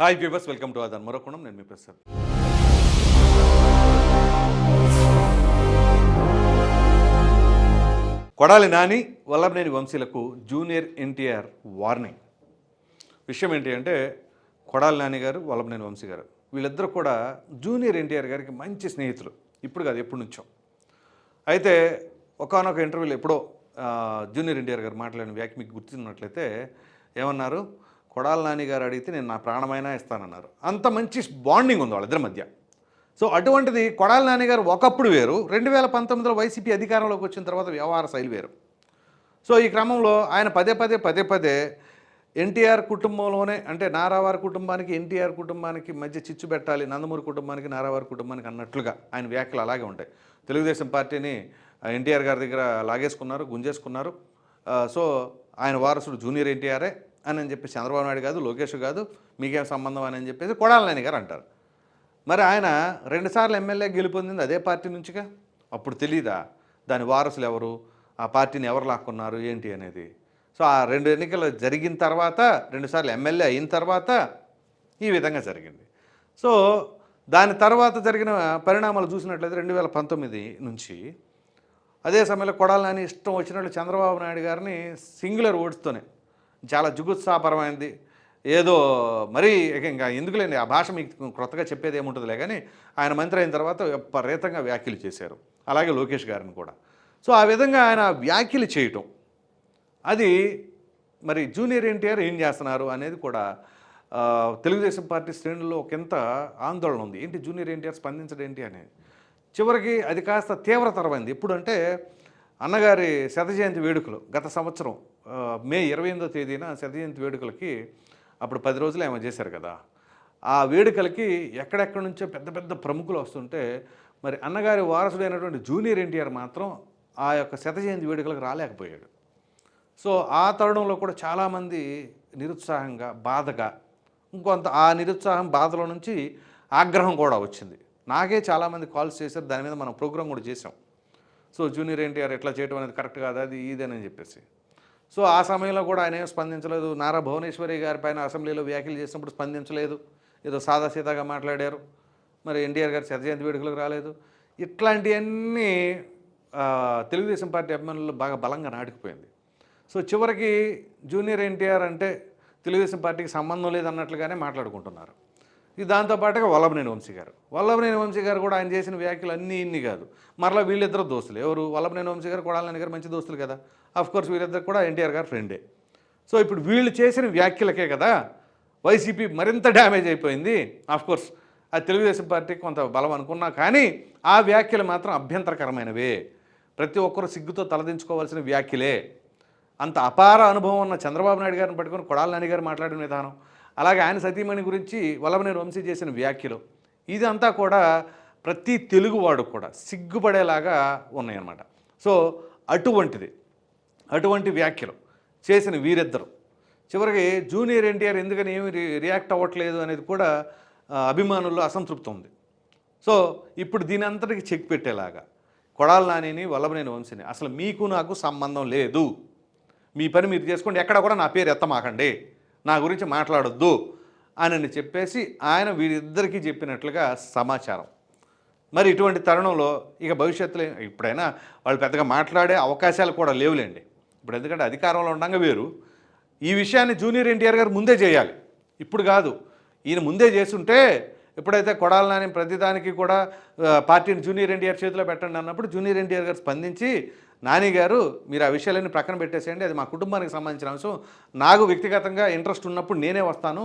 Hi viewers welcome to ఆదాన్ మరొకణం నేను మీ ప్రసాద్ కొడాలి నాని వల్లభనేని వంశీలకు జూనియర్ ఎన్టీఆర్ వార్నింగ్. విషయం ఏంటి అంటే కొడాలి నాని గారు వల్లభనేని వంశీ గారు. వీళ్ళిద్దరూ కూడా జూనియర్ ఎన్టీఆర్ గారికి మంచి స్నేహితులు. ఇప్పుడు కాదు ఎప్పటి నుంచో. అయితే ఒకనొక ఇంటర్వ్యూలో ఎప్పుడో జూనియర్ ఎన్టీఆర్ గారు మాట్లాడిన వ్యాఖ్య మీకు గుర్తున్నట్లయితే ఏమన్నారు? కొడాలి నాని గారు అడిగితే నేను నా ప్రాణమైనా ఇస్తానన్నారు. అంత మంచి బాండింగ్ ఉంది వాళ్ళిద్దరి మధ్య. సో అటువంటిది కొడాల నాని గారు ఒకప్పుడు వేరు. రెండు వేల పంతొమ్మిదిలో వైసీపీ అధికారంలోకి వచ్చిన తర్వాత వ్యవహార శైలి వేరు. సో ఈ క్రమంలో ఆయన పదే పదే పదే పదే ఎన్టీఆర్ కుటుంబంలోనే అంటే నారావారి కుటుంబానికి ఎన్టీఆర్ కుటుంబానికి మధ్య చిచ్చు పెట్టాలి నందమూరి కుటుంబానికి నారావారి కుటుంబానికి అన్నట్లుగా ఆయన వ్యాఖ్యలు అలాగే ఉంటాయి. తెలుగుదేశం పార్టీని ఎన్టీఆర్ గారి దగ్గర లాగేసుకున్నారు గుంజేసుకున్నారు. సో ఆయన వారసుడు జూనియర్ ఎన్టీఆరే. అని అని చెప్పి చంద్రబాబు నాయుడు కాదు లోకేష్ కాదు మీకేం సంబంధం అని అని చెప్పేసి కొడాలని గారు అంటారు. మరి ఆయన రెండుసార్లు ఎమ్మెల్యే గెలుపొందింది అదే పార్టీ నుంచిగా? అప్పుడు తెలీదా? దాని వారసులు ఎవరు? ఆ పార్టీని ఎవరు లాక్కున్నారు? ఏంటి అనేది? సో ఆ రెండు ఎన్నికలు జరిగిన తర్వాత రెండుసార్లు ఎమ్మెల్యే అయిన తర్వాత ఈ విధంగా జరిగింది. సో దాని తర్వాత జరిగిన పరిణామాలు చూసినట్లయితే రెండు వేల పంతొమ్మిది నుంచి అదే సమయంలో కొడాలని ఇష్టం వచ్చినట్లు చంద్రబాబు నాయుడు గారిని సింగులర్ ఓట్స్తోనే చాలా జుగుత్సాపరమైనది ఏదో మరీ ఇంకా ఎందుకులేండి ఆ భాష మీకు క్రొత్తగా చెప్పేది ఏముంటుందిలే కానీ ఆయన మంత్రి అయిన తర్వాత విపరీతంగా వ్యాఖ్యలు చేశారు. అలాగే లోకేష్ గారిని కూడా. సో ఆ విధంగా ఆయన వ్యాఖ్యలు చేయటం. అది మరి జూనియర్ ఎన్టీఆర్ ఏం చేస్తున్నారు అనేది కూడా తెలుగుదేశం పార్టీ శ్రేణుల్లో ఒకంత ఆందోళన ఉంది. ఏంటి జూనియర్ ఎన్టీఆర్ స్పందించడం ఏంటి అనేది చివరికి అది కాస్త తీవ్రతరమైంది. ఎప్పుడంటే అన్నగారి శత జయంతి వేడుకలు గత సంవత్సరం మే ఇరవై ఎనిమిదో తేదీన శతజయంతి వేడుకలకి అప్పుడు పది రోజులు ఏమో చేశారు కదా. ఆ వేడుకలకి ఎక్కడెక్కడి నుంచో పెద్ద పెద్ద ప్రముఖులు వస్తుంటే మరి అన్నగారి వారసుడైనటువంటి జూనియర్ ఎన్టీఆర్ మాత్రం ఆ యొక్క శతజయంతి వేడుకలకు రాలేకపోయాడు. సో ఆ తరుణంలో కూడా చాలామంది నిరుత్సాహంగా బాధగా ఇంకొంత ఆ నిరుత్సాహం బాధలో నుంచి ఆగ్రహం కూడా వచ్చింది. నాకే చాలామంది కాల్స్ చేశారు దాని మీద మనం ప్రోగ్రామ్ కూడా చేసాం సో జూనియర్ ఎన్టీఆర్ ఎట్లా చేయడం అనేది కరెక్ట్ కాదు అది ఇదేనని చెప్పేసి. సో ఆ సమయంలో కూడా ఆయన ఏం స్పందించలేదు. నారా భువనేశ్వరి గారి పైన అసెంబ్లీలో వ్యాఖ్యలు చేసినప్పుడు స్పందించలేదు. ఏదో సాదాసీదాగా మాట్లాడారు. మరి ఎన్టీఆర్ గారి శతజయంతి వేడుకలకు రాలేదు. ఇట్లాంటివన్నీ తెలుగుదేశం పార్టీ అభిమానులు బాగా బలంగా నాటుకుపోయింది. సో చివరికి జూనియర్ ఎన్టీఆర్ అంటే తెలుగుదేశం పార్టీకి సంబంధం లేదన్నట్లుగానే మాట్లాడుకుంటున్నారు. ఇది దాంతోపాటుగా వల్లభనేని వంశీ గారు. వల్లభనేని వంశీ గారు కూడా ఆయన చేసిన వ్యాఖ్యలు అన్నీ ఇన్ని కాదు. మరలా వీళ్ళిద్దరు దోస్తులు. ఎవరు? వల్లభనేని వంశీ గారు కొడాలని గారు మంచి దోస్తులు కదా. అఫ్ కోర్స్ వీళ్ళిద్దరు కూడా ఎన్టీఆర్ గారు ఫ్రెండే. సో ఇప్పుడు వీళ్ళు చేసిన వ్యాఖ్యలకే కదా వైసీపీ మరింత డ్యామేజ్ అయిపోయింది. ఆఫ్ కోర్స్ ఆ తెలుగుదేశం పార్టీకి కొంత బలం అనుకున్నా కానీ ఆ వ్యాఖ్యలు మాత్రం అభ్యంతరకరమైనవే. ప్రతి ఒక్కరు సిగ్గుతో తలదించుకోవాల్సిన వ్యాఖ్యలే. అంత అపార అనుభవం ఉన్న చంద్రబాబు నాయుడు గారిని పట్టుకొని కొడాల నాని గారు మాట్లాడిన విధానం. అలాగే ఆయన సతీమణి గురించి వల్లభనేని వంశీ చేసిన వ్యాఖ్యలు. ఇదంతా కూడా ప్రతి తెలుగువాడు కూడా సిగ్గుపడేలాగా ఉన్నాయన్నమాట. సో అటువంటిది అటువంటి వ్యాఖ్యలు చేసిన వీరిద్దరు. చివరికి జూనియర్ ఎన్టీఆర్ ఎందుకని ఏమి రియాక్ట్ అవ్వట్లేదు అనేది కూడా అభిమానుల్లో అసంతృప్తి ఉంది. సో ఇప్పుడు దీని అంతటికి చెక్ పెట్టేలాగా కొడాల నానిని వల్లభనేని వంశీని అసలు మీకు నాకు సంబంధం లేదు. మీ పని మీరు చేసుకోండి. ఎక్కడ కూడా నా పేరు ఎత్తమాకండి. నా గురించి మాట్లాడొద్దు అని చెప్పేసి ఆయన వీరిద్దరికీ చెప్పినట్లుగా సమాచారం. మరి ఇటువంటి తరుణంలో ఇక భవిష్యత్తులో ఇప్పుడైనా వాళ్ళు పెద్దగా మాట్లాడే అవకాశాలు కూడా లేవులేండి. ఇప్పుడు ఎందుకంటే అధికారంలో ఉండగా వేరు. ఈ విషయాన్ని జూనియర్ ఎన్టీఆర్ గారు ముందే చేయాలి. ఇప్పుడు కాదు. ఈయన ముందే చేస్తుంటే ఎప్పుడైతే కొడాల నాని ప్రతిదానికి కూడా పార్టీని జూనియర్ ఎన్టీఆర్ చేతిలో పెట్టండి అన్నప్పుడు జూనియర్ ఎన్టీఆర్ గారు స్పందించి నాని గారు మీరు ఆ విషయాలన్నీ ప్రక్కన పెట్టేసేయండి. అది మా కుటుంబానికి సంబంధించిన అంశం. నాకు వ్యక్తిగతంగా ఇంట్రెస్ట్ ఉన్నప్పుడు నేనే వస్తాను.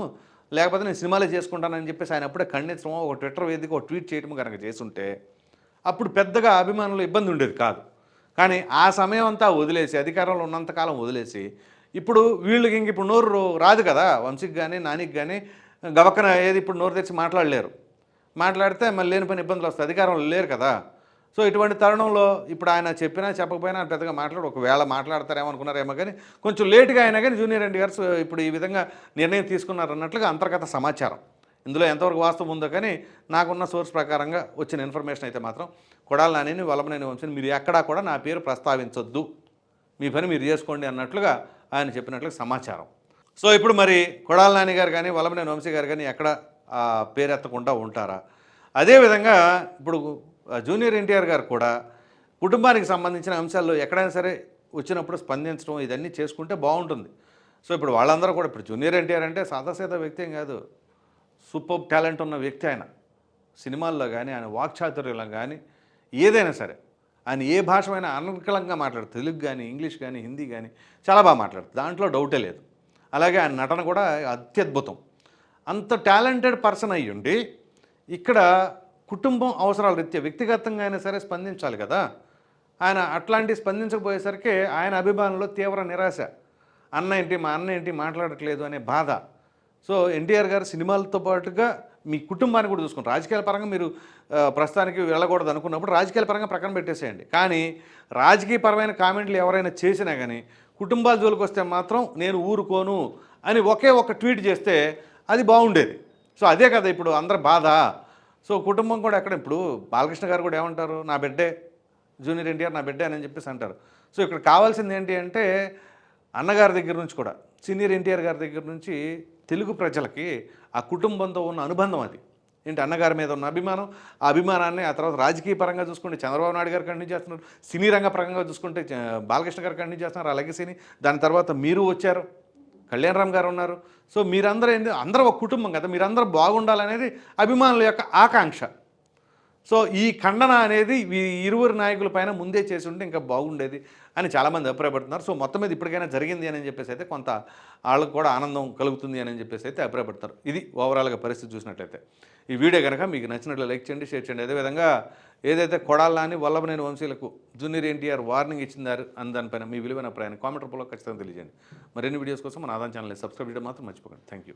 లేకపోతే నేను సినిమాలే చేసుకుంటానని చెప్పేసి ఆయన అప్పుడే ఖండించడం ఒక ట్విట్టర్ వేదిక ఒక ట్వీట్ చేయడం కనుక చేస్తుంటే అప్పుడు పెద్దగా అభిమానులు ఇబ్బంది ఉండేది కాదు. కానీ ఆ సమయం అంతా వదిలేసి అధికారంలో ఉన్నంతకాలం వదిలేసి ఇప్పుడు వీళ్ళకి ఇంక ఇప్పుడు నోరు రాదు కదా. వంశీకి కానీ నానికి కానీ గవక్కన ఏది ఇప్పుడు నోరు తెచ్చి మాట్లాడలేరు. మాట్లాడితే మళ్ళీ లేని పని ఇబ్బందులు వస్తాయి. అధికారంలో లేరు కదా. సో ఇటువంటి తరుణంలో ఇప్పుడు ఆయన చెప్పినా చెప్పకపోయినా పెద్దగా మాట్లాడు ఒకవేళ మాట్లాడతారేమో అనుకున్నారేమో కానీ కొంచెం లేటుగా అయినా కానీ జూనియర్ ఎన్టీఆర్స్ ఇప్పుడు ఈ విధంగా నిర్ణయం తీసుకున్నారు అన్నట్లుగా అంతర్గత సమాచారం. ఇందులో ఎంతవరకు వాస్తవం ఉందో కానీ నాకున్న సోర్స్ ప్రకారంగా వచ్చిన ఇన్ఫర్మేషన్ అయితే మాత్రం కొడాల నానిని వలమనేని వంశని మీరు ఎక్కడా కూడా నా పేరు ప్రస్తావించొద్దు. మీ పని మీరు చేసుకోండి అన్నట్లుగా ఆయన చెప్పినట్లుగా సమాచారం. సో ఇప్పుడు మరి కొడాల నాని గారు కానీ వలమనేని వంశీ గారు కానీ ఎక్కడ పేరెత్తకుండా ఉంటారా? అదేవిధంగా ఇప్పుడు జూనియర్ ఎన్టీఆర్ గారు కూడా కుటుంబానికి సంబంధించిన అంశాల్లో ఎక్కడైనా సరే వచ్చినప్పుడు స్పందించడం ఇదన్నీ చేసుకుంటే బాగుంటుంది. సో ఇప్పుడు వాళ్ళందరూ కూడా ఇప్పుడు జూనియర్ ఎన్టీఆర్ అంటే సాదాసీత వ్యక్తి ఏం కాదు. సూపర్ టాలెంట్ ఉన్న వ్యక్తి ఆయన. సినిమాల్లో కానీ ఆయన వాక్చాతుర్యంలో కానీ ఏదైనా సరే. ఆయన ఏ భాషమైనా అనర్కలంగా మాట్లాడుతుంది తెలుగు కానీ ఇంగ్లీష్ కానీ హిందీ కానీ చాలా బాగా మాట్లాడుతుంది దాంట్లో డౌటే లేదు. అలాగే ఆయన నటన కూడా అత్యద్భుతం. అంత టాలెంటెడ్ పర్సన్ అయ్యుండి ఇక్కడ కుటుంబం అవసరాల రీత్యా వ్యక్తిగతంగా అయినా సరే స్పందించాలి కదా. ఆయన అట్లాంటి స్పందించకపోయేసరికి ఆయన అభిమానులు తీవ్ర నిరాశ. అన్న ఏంటి మా అన్న ఏంటి మాట్లాడట్లేదు అనే బాధ. సో ఎన్టీఆర్ గారు సినిమాలతో పాటుగా మీ కుటుంబాన్ని కూడా చూసుకుని రాజకీయాల పరంగా మీరు ప్రస్తుతానికి వెళ్ళకూడదు అనుకున్నప్పుడు రాజకీయాల పరంగా ప్రక్కన పెట్టేసేయండి. కానీ రాజకీయపరమైన కామెంట్లు ఎవరైనా చేసినా కానీ కుటుంబాల జోలికి వస్తే మాత్రం నేను ఊరుకోను అని ఒకే ఒక ట్వీట్ చేస్తే అది బాగుండేది. సో అదే కదా ఇప్పుడు అందరి బాధ. సో కుటుంబం కూడా ఎక్కడ ఇప్పుడు బాలకృష్ణ గారు కూడా ఏమంటారు? నా బిడ్డే జూనియర్ ఎన్టీఆర్ నా బిడ్డే అని చెప్పేసి అంటారు. సో ఇక్కడ కావాల్సింది ఏంటి అంటే అన్నగారి దగ్గర నుంచి కూడా సీనియర్ ఎన్టీఆర్ గారి దగ్గర నుంచి తెలుగు ప్రజలకి ఆ కుటుంబంతో ఉన్న అనుబంధం అది. ఏంటి? అన్నగారి మీద ఉన్న అభిమానం ఆ అభిమానాన్ని ఆ తర్వాత రాజకీయ పరంగా చూసుకుంటే చంద్రబాబు నాయుడు గారు కంటిన్యూ చేస్తున్నారు. సినీ రంగ పరంగా చూసుకుంటే బాలకృష్ణ గారు కంటిన్యూ చేస్తున్నారు. అలాగే లెగసీని దాని తర్వాత మీరు వచ్చారు. కళ్యాణ్ రామ్ గారు ఉన్నారు. సో మీరందరూ ఏంటి అందరూ ఒక కుటుంబం కదా మీరందరూ బాగుండాలనేది అభిమానుల యొక్క ఆకాంక్ష. సో ఈ ఖండన అనేది ఈ ఇరువురు నాయకుల పైన ముందే చేసి ఉంటే ఇంకా బాగుండేది అని చాలామంది అభిప్రాయపడుతున్నారు. సో మొత్తం మీద ఇప్పటికైనా జరిగింది అని చెప్పేసి అయితే కొంత వాళ్ళకు కూడా ఆనందం కలుగుతుంది అని చెప్పేసి అయితే అభిప్రాయపడతారు ఇది ఓవరాల్గా పరిస్థితి చూసినట్లయితే. ఈ వీడియో కనుక మీకు నచ్చినట్లు లైక్ చేయండి షేర్ చేయండి. అదేవిధంగా ఏదైతే కొడాలని వల్లభనేని వంశీలకు జూనియర్ ఎన్టీఆర్ వార్నింగ్ ఇచ్చిందారు అని దానిపైన మీ విలువైన ప్రయాణం కామెంట్ రూపంలో ఖచ్చితంగా తెలియజేయండి. మరిన్ని వీడియోస్ కోసం మన ఆదాయం ఛానల్ని సబ్స్క్రైబ్ చేయడం మాత్రం మర్చిపోకండి. Thank you